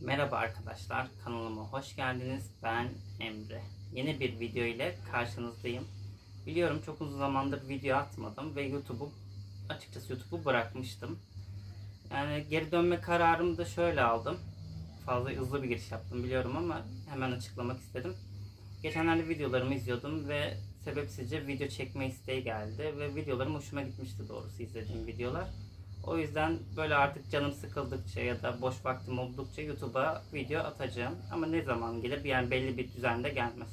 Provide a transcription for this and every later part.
Merhaba arkadaşlar, kanalıma hoş geldiniz. Ben Emre. Yeni bir video ile karşınızdayım. Biliyorum çok uzun zamandır video atmadım ve YouTube'u açıkçası YouTube'u bırakmıştım. Yani geri dönme kararımı da şöyle aldım. Fazla hızlı bir giriş yaptım biliyorum ama hemen açıklamak istedim. Geçenlerde videolarımı izliyordum ve sebepsizce video çekme isteği geldi ve videolarım hoşuma gitmişti doğrusu izlediğim videolar. O yüzden böyle artık canım sıkıldıkça ya da boş vaktim oldukça YouTube'a video atacağım. Ama ne zaman gelir yani belli bir düzende gelmez.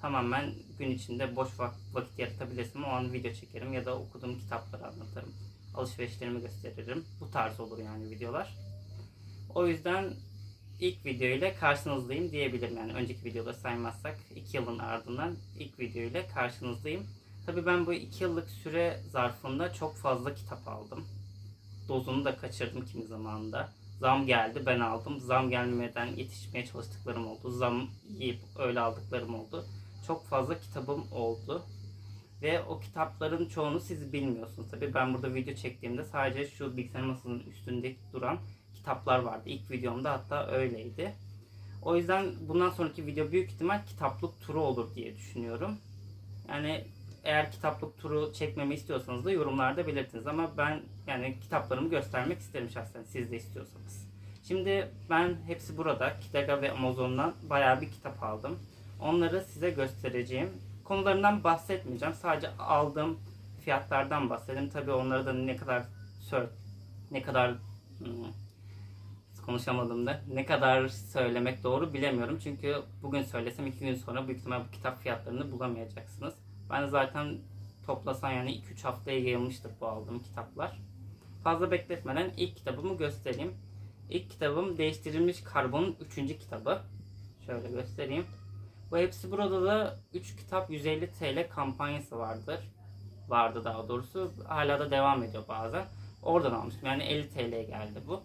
Tamamen gün içinde boş vak- vakit yaratabilirsem o an video çekerim ya da okuduğum kitapları anlatırım. Alışverişlerimi gösteririm. Bu tarz olur yani videolar. O yüzden ilk video ile karşınızdayım diyebilirim. Yani önceki videoda saymazsak 2 yılın ardından ilk video ile karşınızdayım. Tabii ben bu 2 yıllık süre zarfında çok fazla kitap aldım dozunu da kaçırdım kimi zamanında. Zam geldi ben aldım. Zam gelmeden yetişmeye çalıştıklarım oldu. Zam yiyip öyle aldıklarım oldu. Çok fazla kitabım oldu. Ve o kitapların çoğunu siz bilmiyorsunuz. Tabii ben burada video çektiğimde sadece şu bilgisayar masanın üstünde duran kitaplar vardı. İlk videomda hatta öyleydi. O yüzden bundan sonraki video büyük ihtimal kitaplık turu olur diye düşünüyorum. Yani eğer kitaplık turu çekmemi istiyorsanız da yorumlarda belirtiniz. Ama ben yani kitaplarımı göstermek isterim şahsen siz de istiyorsanız. Şimdi ben hepsi burada. Kitega ve Amazon'dan bayağı bir kitap aldım. Onları size göstereceğim. Konularından bahsetmeyeceğim. Sadece aldığım fiyatlardan bahsedeyim. Tabii onları da ne kadar sör ne kadar hmm, konuşamadım da ne kadar söylemek doğru bilemiyorum. Çünkü bugün söylesem iki gün sonra büyük ihtimal bu kitap fiyatlarını bulamayacaksınız. Ben zaten toplasan yani 2-3 haftaya yayılmıştır bu aldığım kitaplar. Fazla bekletmeden ilk kitabımı göstereyim. İlk kitabım Değiştirilmiş Karbon'un 3. kitabı. Şöyle göstereyim. Bu hepsi burada da 3 kitap 150 TL kampanyası vardır. Vardı daha doğrusu. Hala da devam ediyor bazen. Oradan almıştım. Yani 50 TL geldi bu.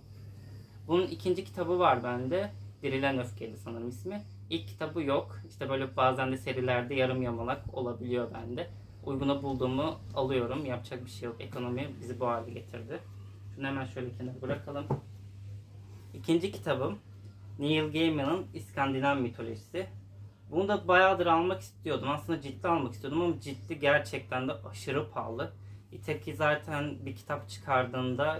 Bunun ikinci kitabı var bende. Dirilen Öfkeli sanırım ismi. İlk kitabı yok. İşte böyle bazen de serilerde yarım yamalak olabiliyor bende. Uyguna bulduğumu alıyorum. Yapacak bir şey yok. Ekonomi bizi bu hale getirdi. Şunu hemen şöyle kenara bırakalım. İkinci kitabım Neil Gaiman'ın İskandinav mitolojisi. Bunu da bayağıdır almak istiyordum. Aslında ciddi almak istiyordum ama ciddi gerçekten de aşırı pahalı. İteki zaten bir kitap çıkardığında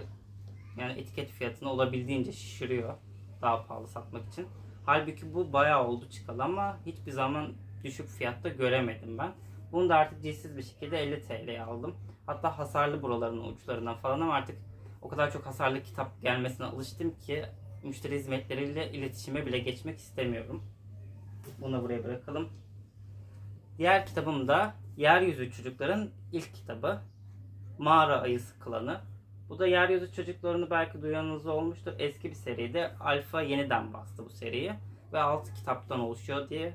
yani etiket fiyatını olabildiğince şişiriyor. Daha pahalı satmak için. Halbuki bu bayağı oldu çıkalı ama hiçbir zaman düşük fiyatta göremedim ben. Bunu da artık cilsiz bir şekilde 50 TL'ye aldım. Hatta hasarlı buralarının uçlarından falan ama artık o kadar çok hasarlı kitap gelmesine alıştım ki müşteri hizmetleriyle iletişime bile geçmek istemiyorum. Bunu buraya bırakalım. Diğer kitabım da Yeryüzü Çocukların ilk kitabı. Mağara Ayısı Klanı. Bu da Yeryüzü Çocuklarını belki duyanınız olmuştur. Eski bir seriydi. Alfa yeniden bastı bu seriyi. Ve 6 kitaptan oluşuyor diye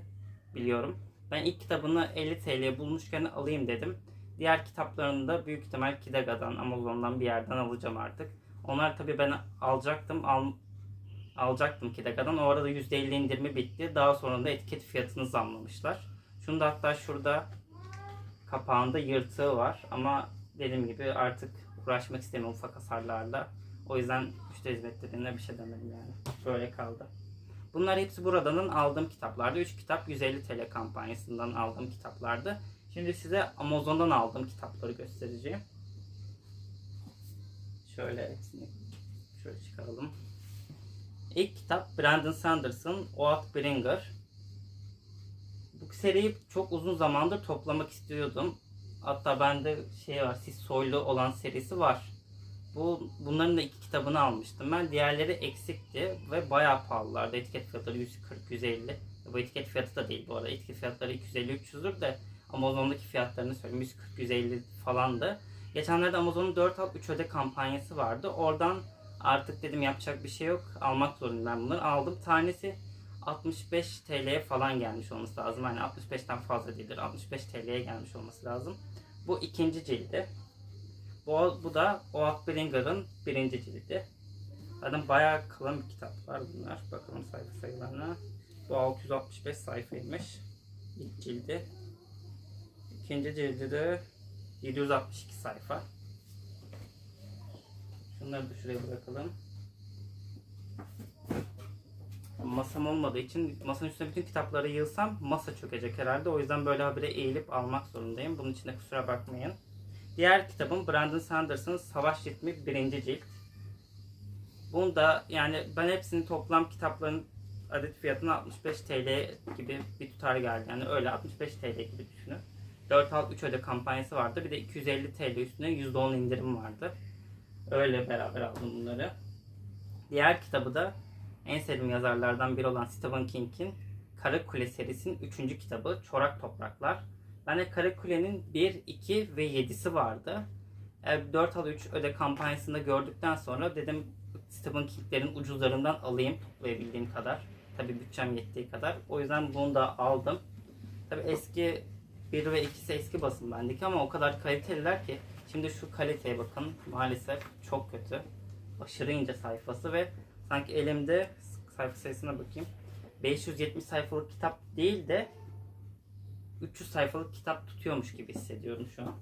biliyorum. Ben ilk kitabını 50 TL'ye bulmuşken alayım dedim. Diğer kitaplarını da büyük ihtimal Kidega'dan, Amazon'dan bir yerden alacağım artık. Onlar tabii ben alacaktım. Al, alacaktım Kidega'dan. O arada %50 indirimi bitti. Daha sonra da etiket fiyatını zamlamışlar. Şunu da hatta şurada kapağında yırtığı var. Ama dediğim gibi artık uğraşmak istemiyorum ufak hasarlarla. O yüzden müşteri hizmetlerine bir şey demedim yani. Böyle kaldı. Bunlar hepsi buradanın aldığım kitaplardı. 3 kitap 150 TL kampanyasından aldığım kitaplardı. Şimdi size Amazon'dan aldığım kitapları göstereceğim. Şöyle hepsini şöyle çıkaralım. İlk kitap Brandon Sanderson, Oathbringer. Bu seriyi çok uzun zamandır toplamak istiyordum. Hatta bende şey var, Sis Soylu olan serisi var. Bu bunların da iki kitabını almıştım ben. Diğerleri eksikti ve bayağı pahalılardı. Etiket fiyatları 140-150. Bu etiket fiyatı da değil bu arada. Etiket fiyatları 250-300'dür de Amazon'daki fiyatlarını söyleyeyim 140-150 falandı. Geçenlerde Amazon'un 4 al 3 öde kampanyası vardı. Oradan artık dedim yapacak bir şey yok. Almak zorundayım ben bunları. Aldım. Tanesi 65 TL'ye falan gelmiş olması lazım. Yani 65'ten fazla değildir. 65 TL'ye gelmiş olması lazım. Bu ikinci cildi. Bu, bu da Oathbringer'ın birinci cildi. Zaten bayağı kalın bir kitaplar bunlar. Bakalım sayfa sayılarına. Bu 665 sayfaymış. İlk cildi. İkinci cildi de 762 sayfa. Şunları da şuraya bırakalım. Masam olmadığı için masanın üstüne bütün kitapları yığsam masa çökecek herhalde. O yüzden böyle habire eğilip almak zorundayım. Bunun için de kusura bakmayın. Diğer kitabım Brandon Sanders'ın Savaş Ritmi 1. cilt. Bunu da yani ben hepsinin toplam kitapların adet fiyatına 65 TL gibi bir tutar geldi. Yani öyle 65 TL gibi düşünün. 4 al 3 öde kampanyası vardı. Bir de 250 TL üstüne %10 indirim vardı. Öyle beraber aldım bunları. Diğer kitabı da en sevdiğim yazarlardan biri olan Stephen King'in Kara Kule serisinin 3. kitabı Çorak Topraklar. Bende Kara Kule'nin 1, 2 ve 7'si vardı. E, 4 al 3 öde kampanyasında gördükten sonra dedim Stephen King'lerin ucuzlarından alayım toplayabildiğim kadar. Tabi bütçem yettiği kadar. O yüzden bunu da aldım. Tabi eski 1 ve 2'si eski basım bendeki ama o kadar kaliteliler ki şimdi şu kaliteye bakın maalesef çok kötü. Aşırı ince sayfası ve sanki elimde sayfa sayısına bakayım. 570 sayfalık kitap değil de 300 sayfalık kitap tutuyormuş gibi hissediyorum şu an.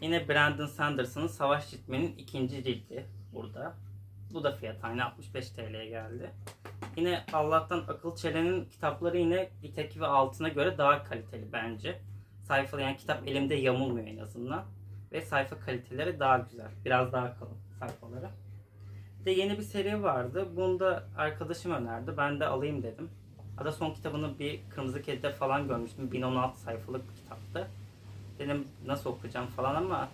Yine Brandon Sanderson'ın Savaş Ritmi'nin ikinci cildi burada. Bu da fiyat aynı 65 TL'ye geldi. Yine Allah'tan Akıl Çelen'in kitapları yine Viteki ve Altın'a göre daha kaliteli bence. Sayfalı yani kitap elimde yamulmuyor en azından. Ve sayfa kaliteleri daha güzel. Biraz daha kalın sayfaları. Bir de yeni bir seri vardı. Bunu da arkadaşım önerdi. Ben de alayım dedim. Ada son kitabını bir Kırmızı Kedi'de falan görmüştüm. 1016 sayfalık bir kitaptı. Dedim nasıl okuyacağım falan ama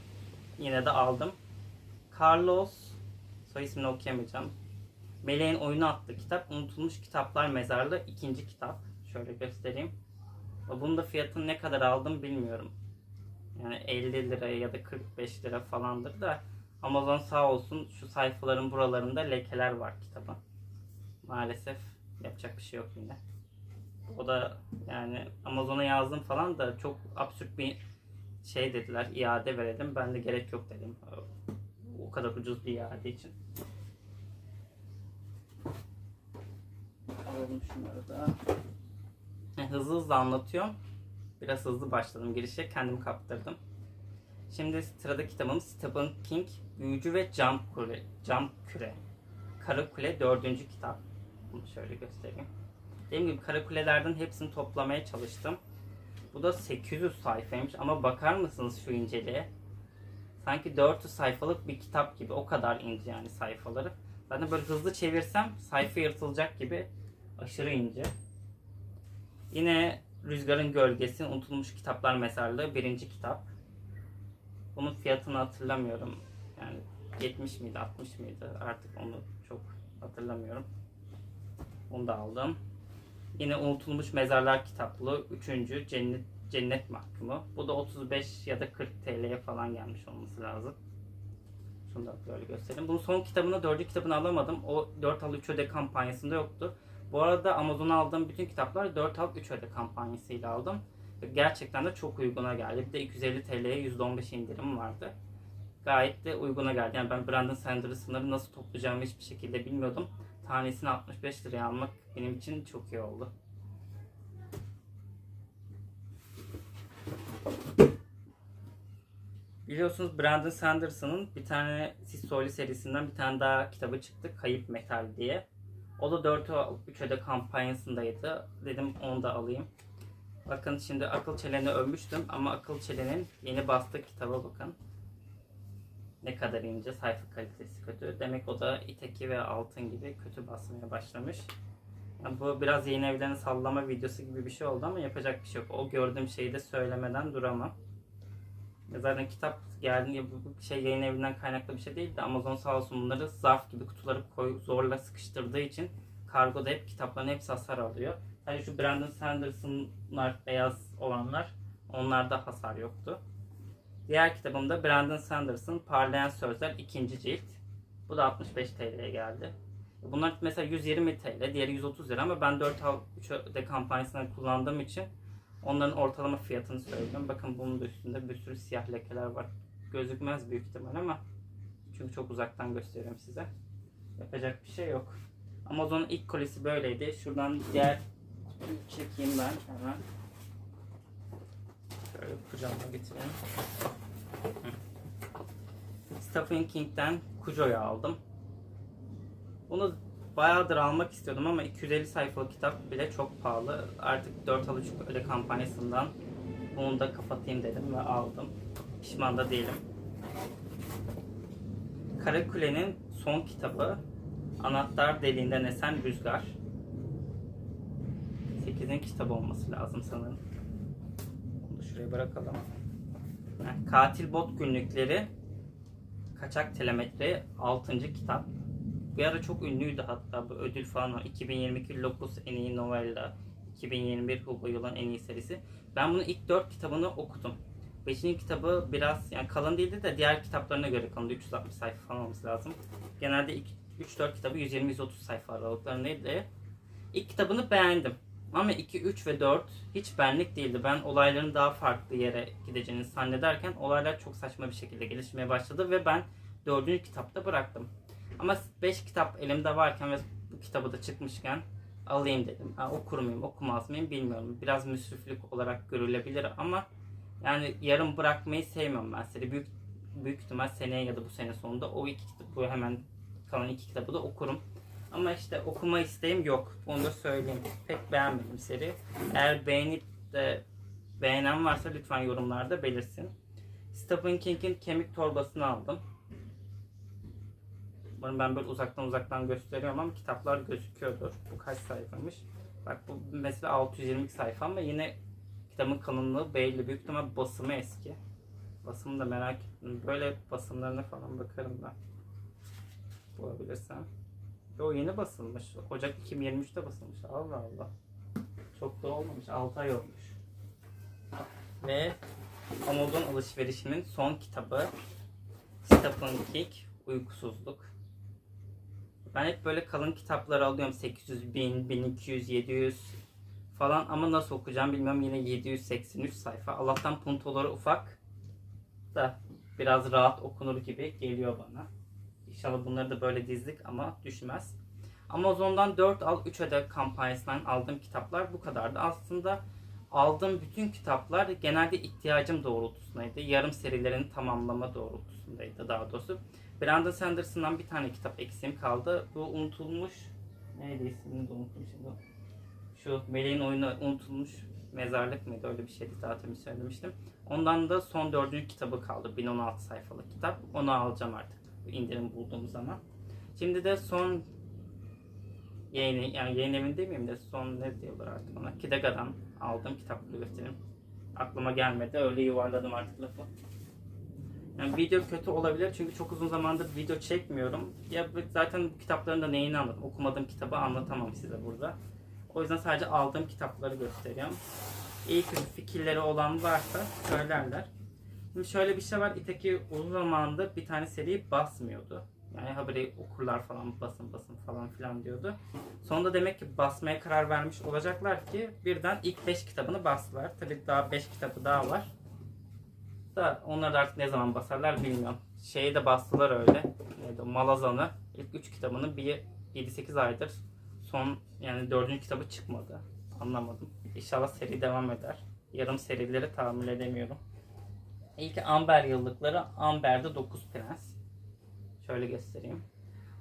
yine de aldım. Carlos, soy ismini okuyamayacağım. Meleğin Oyunu adlı kitap. Unutulmuş Kitaplar Mezarlığı ikinci kitap. Şöyle göstereyim. Bunun da fiyatını ne kadar aldım bilmiyorum. Yani 50 lira ya da 45 lira falandır da Amazon sağ olsun şu sayfaların buralarında lekeler var kitabın. Maalesef yapacak bir şey yok yine. O da yani Amazon'a yazdım falan da çok absürt bir şey dediler iade verelim. Ben de gerek yok dedim. O kadar ucuz bir iade için. Alalım şunları da. Hızlı hızlı anlatıyorum. Biraz hızlı başladım girişe. Kendimi kaptırdım. Şimdi sıradaki kitabım Stephen King Büyücü ve Cam Küre. Cam Küre. Kara Kule dördüncü kitap. Bunu şöyle göstereyim. Dediğim gibi Kara Kulelerden hepsini toplamaya çalıştım. Bu da 800 sayfaymış ama bakar mısınız şu inceliğe? Sanki 400 sayfalık bir kitap gibi. O kadar ince yani sayfaları. Zaten böyle hızlı çevirsem sayfa yırtılacak gibi aşırı ince. Yine Rüzgarın Gölgesi Unutulmuş Kitaplar Mezarlığı birinci kitap. Bunun fiyatını hatırlamıyorum. Yani 70 miydi 60 mıydı artık onu çok hatırlamıyorum. Onu da aldım. Yine Unutulmuş Mezarlar kitaplığı 3. Cennet, Cennet Mahkumu. Bu da 35 ya da 40 TL'ye falan gelmiş olması lazım. Şunu da böyle göstereyim. Bunun son kitabını, dördüncü kitabını alamadım. O 4 al 3 öde kampanyasında yoktu. Bu arada Amazon'a aldığım bütün kitaplar 4 al 3 öde kampanyasıyla aldım. Gerçekten de çok uyguna geldi. Bir de 250 TL'ye %15 indirim vardı. Gayet de uyguna geldi. Yani ben Brandon Sanders'ınları nasıl toplayacağımı hiçbir şekilde bilmiyordum. Tanesini 65 liraya almak benim için çok iyi oldu. Biliyorsunuz Brandon Sanderson'ın bir tane Sisoli serisinden bir tane daha kitabı çıktı. Kayıp Metal diye. O da 4 3 öde kampanyasındaydı. Dedim onu da alayım. Bakın şimdi Akıl Çelen'i övmüştüm ama Akıl Çelen'in yeni bastığı kitaba bakın. Ne kadar ince, sayfa kalitesi kötü. Demek o da İteki ve Altın gibi kötü basmaya başlamış. Yani bu biraz yayın evlerini sallama videosu gibi bir şey oldu ama yapacak bir şey yok. O gördüğüm şeyi de söylemeden duramam. Ya Zaten kitap geldi bu şey yayın evinden kaynaklı bir şey değil de Amazon sağ olsun bunları zarf gibi kutuları koy, zorla sıkıştırdığı için kargoda hep kitapların hepsi hasar alıyor. Sadece şu Brandon Sanderson'lar beyaz olanlar onlarda hasar yoktu. Diğer kitabım da Brandon Sanderson Parlayan Sözler 2. cilt. Bu da 65 TL'ye geldi. Bunlar mesela 120 TL, diğeri 130 lira ama ben 4 al 3 de kampanyasını kullandığım için onların ortalama fiyatını söylüyorum. Bakın bunun üstünde bir sürü siyah lekeler var. Gözükmez büyük ihtimal ama çünkü çok uzaktan gösteriyorum size. Yapacak bir şey yok. Amazon'un ilk kolisi böyleydi. Şuradan diğer çekeyim ben hemen. Şöyle kucağıma getireyim. Stephen King'den Cujo'yu aldım. Bunu bayağıdır almak istiyordum ama 250 sayfalık kitap bile çok pahalı. Artık 4 al 3 öyle kampanyasından bunu da kapatayım dedim ve aldım. Pişman da değilim. Karakule'nin son kitabı Anahtar Deliğinden Esen Rüzgar. 8'in kitabı olması lazım sanırım. Bunu şuraya bırakalım. Katil Bot Günlükleri Kaçak Telemetri 6. kitap. Bir ara çok ünlüydü hatta bu ödül falan var. 2022 Locus en iyi novella, 2021 Hugo Yılın en iyi serisi. Ben bunun ilk 4 kitabını okudum. 5. kitabı biraz yani kalın değildi de diğer kitaplarına göre kalın. 360 sayfa falan olması lazım. Genelde ilk 3-4 kitabı 120-130 sayfa aralıklarındaydı. İlk kitabını beğendim. Ama 2, 3 ve 4 hiç benlik değildi. Ben olayların daha farklı yere gideceğini zannederken olaylar çok saçma bir şekilde gelişmeye başladı ve ben 4. kitapta bıraktım. Ama 5 kitap elimde varken ve bu kitabı da çıkmışken alayım dedim. Ha, okur muyum, okumaz mıyım bilmiyorum. Biraz müsriflik olarak görülebilir ama yani yarım bırakmayı sevmiyorum ben seri. Büyük, büyük ihtimal seneye ya da bu sene sonunda o iki kitap, bu hemen kalan iki kitabı da okurum. Ama işte okuma isteğim yok. Onu da söyleyeyim. Pek beğenmedim seri. Eğer beğenip de beğenen varsa lütfen yorumlarda belirsin. Stephen King'in Kemik Torbası'nı aldım. Umarım ben böyle uzaktan uzaktan gösteriyorum ama kitaplar gözüküyordur. Bu kaç sayfaymış? Bak bu mesela 620 sayfa ama yine kitabın kalınlığı belli. Büyük ihtimal basımı eski. Basımını da merak ettim. Böyle basımlarına falan bakarım ben. Bulabilirsem. O yeni basılmış. Ocak 2023'te basılmış. Allah Allah. Çok da olmamış. 6 ay olmuş. Ve Amazon alışverişimin son kitabı Stephen King Uykusuzluk. Ben hep böyle kalın kitaplar alıyorum. 800, 1000, 1200, 700 falan ama nasıl okuyacağım bilmiyorum. Yine 783 sayfa. Allah'tan puntoları ufak da biraz rahat okunur gibi geliyor bana. İnşallah bunları da böyle dizdik ama düşmez. Amazon'dan 4 al 3 öde kampanyasından aldığım kitaplar bu kadardı. Aslında aldığım bütün kitaplar genelde ihtiyacım doğrultusundaydı. Yarım serilerini tamamlama doğrultusundaydı daha doğrusu. Brandon Sanderson'dan bir tane kitap eksiğim kaldı. Bu unutulmuş neydi ismini de unuttum şimdi. Şu Meleğin Oyunu unutulmuş mezarlık mıydı öyle bir şeydi zaten söylemiştim. Ondan da son dördüncü kitabı kaldı. 1016 sayfalık kitap. Onu alacağım artık indirim bulduğum zaman. Şimdi de son yayın, yani yayın evinde demeyeyim de son ne diyorlar artık ona. Kidaga'dan aldığım kitapları göstereyim. Aklıma gelmedi. Öyle yuvarladım artık lafı. Yani video kötü olabilir çünkü çok uzun zamandır video çekmiyorum. Ya zaten bu kitapların da neyini anladım. Okumadığım kitabı anlatamam size burada. O yüzden sadece aldığım kitapları gösteriyorum. İyi kötü fikirleri olan varsa söylerler. Şimdi şöyle bir şey var. İtaki uzun zamandır bir tane seri basmıyordu. Yani haberi okurlar falan basın basın falan filan diyordu. Sonunda demek ki basmaya karar vermiş olacaklar ki birden ilk 5 kitabını bastılar. Tabii daha 5 kitabı daha var. Da onları da artık ne zaman basarlar bilmiyorum. Şeyi de bastılar öyle. Neydi Malazan'ı. ilk 3 kitabını bir 7-8 aydır son yani 4. kitabı çıkmadı. Anlamadım. İnşallah seri devam eder. Yarım serileri tahammül edemiyorum. İlk Amber yıllıkları Amber'de 9 prens. Şöyle göstereyim.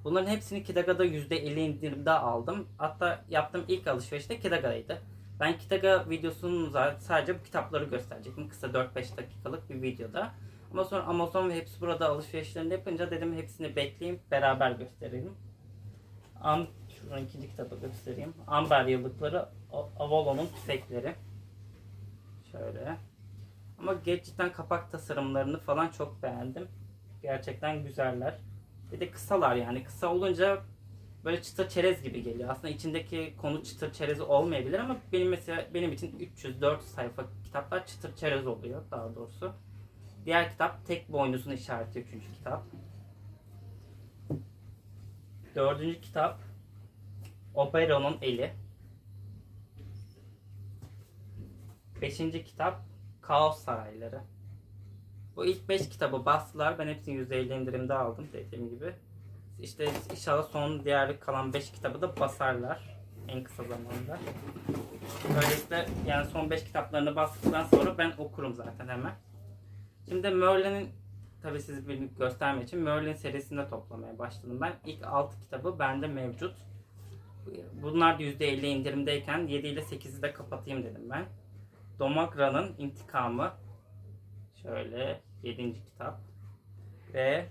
Bunların hepsini Kidaga'da %50 indirimde aldım. Hatta yaptığım ilk alışveriş de Kidaga'ydı. Ben Kidaga videosunun sadece bu kitapları gösterecektim. Kısa 4-5 dakikalık bir videoda. Ama sonra Amazon ve hepsi burada alışverişlerini yapınca dedim hepsini bekleyeyim beraber gösterelim. Am Şuradan ikinci kitabı göstereyim. Amber yıllıkları Avalon'un tüfekleri. Şöyle. Ama gerçekten kapak tasarımlarını falan çok beğendim. Gerçekten güzeller. Bir de kısalar yani. Kısa olunca böyle çıtır çerez gibi geliyor. Aslında içindeki konu çıtır çerez olmayabilir ama benim mesela benim için 304 sayfa kitaplar çıtır çerez oluyor daha doğrusu. Diğer kitap tek boynuzun işareti 3. kitap. Dördüncü kitap Oberon'un eli. Beşinci kitap Kaos Sarayları. Bu ilk 5 kitabı bastılar. Ben hepsini %50 indirimde aldım dediğim gibi. İşte inşallah son diğer kalan 5 kitabı da basarlar. En kısa zamanda. Böylelikle yani son 5 kitaplarını bastıktan sonra ben okurum zaten hemen. Şimdi Merlin'in tabii siz bir göstermek için Merlin serisinde toplamaya başladım ben. İlk 6 kitabı bende mevcut. Bunlar da %50 indirimdeyken 7 ile 8'i de kapatayım dedim ben. Domagra'nın İntikamı şöyle 7. kitap ve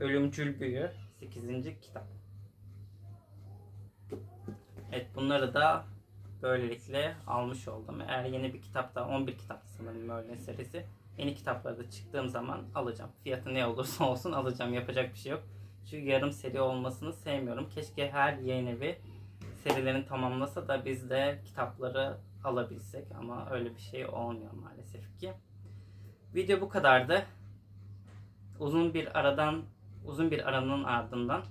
Ölümcül Büyü 8. kitap. Evet bunları da böylelikle almış oldum. Eğer yeni bir kitap da 11 kitap sanırım Merlin serisi. Yeni kitapları da çıktığım zaman alacağım. Fiyatı ne olursa olsun alacağım. Yapacak bir şey yok. Çünkü yarım seri olmasını sevmiyorum. Keşke her yayın evi serilerini tamamlasa da biz de kitapları alabilsek. Ama öyle bir şey olmuyor maalesef ki. Video bu kadardı. Uzun bir aradan uzun bir aranın ardından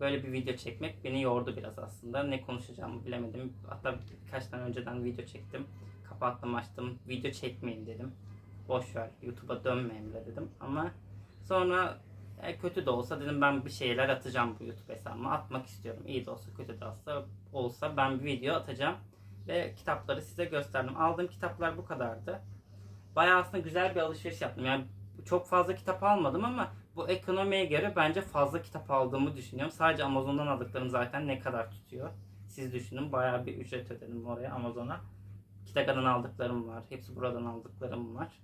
böyle bir video çekmek beni yordu biraz aslında. Ne konuşacağımı bilemedim. Hatta birkaç tane önceden video çektim. Kapattım açtım. Video çekmeyin dedim. Boş ver YouTube'a dönme Emre dedim. Ama sonra e, kötü de olsa dedim ben bir şeyler atacağım bu YouTube hesabıma. Atmak istiyorum. İyi de olsa kötü de olsa, olsa ben bir video atacağım. Ve kitapları size gösterdim. Aldığım kitaplar bu kadardı. Bayağı aslında güzel bir alışveriş yaptım. Yani çok fazla kitap almadım ama bu ekonomiye göre bence fazla kitap aldığımı düşünüyorum. Sadece Amazon'dan aldıklarım zaten ne kadar tutuyor. Siz düşünün bayağı bir ücret ödedim oraya Amazon'a. Kitap'tan aldıklarım var. Hepsi buradan aldıklarım var.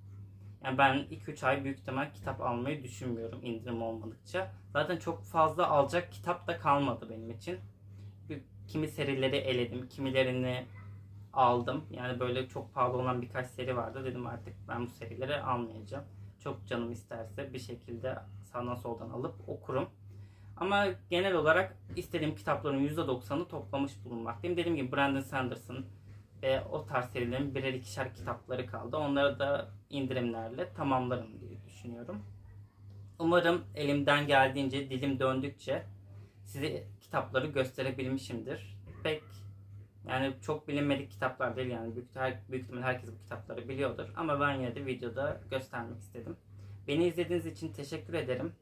Yani ben 2-3 ay büyük ihtimal kitap almayı düşünmüyorum indirim olmadıkça. Zaten çok fazla alacak kitap da kalmadı benim için. Kimi serileri eledim, kimilerini aldım. Yani böyle çok pahalı olan birkaç seri vardı. Dedim artık ben bu serileri almayacağım. Çok canım isterse bir şekilde sağdan soldan alıp okurum. Ama genel olarak istediğim kitapların %90'ını toplamış bulunmaktayım. Dediğim gibi Brandon Sanderson ve o tarz serilerin birer ikişer kitapları kaldı. Onları da indirimlerle tamamlarım diye düşünüyorum. Umarım elimden geldiğince, dilim döndükçe size kitapları gösterebilmişimdir. Pek yani çok bilinmedik kitaplar değil yani büyük, büyük ihtimal herkes bu kitapları biliyordur. Ama ben yine de videoda göstermek istedim. Beni izlediğiniz için teşekkür ederim.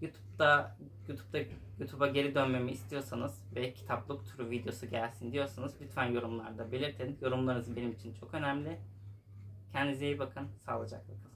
YouTube'da YouTube'da YouTube'a geri dönmemi istiyorsanız ve kitaplık turu videosu gelsin diyorsanız lütfen yorumlarda belirtin. Yorumlarınız benim için çok önemli. Kendinize iyi bakın. Sağlıcakla kalın.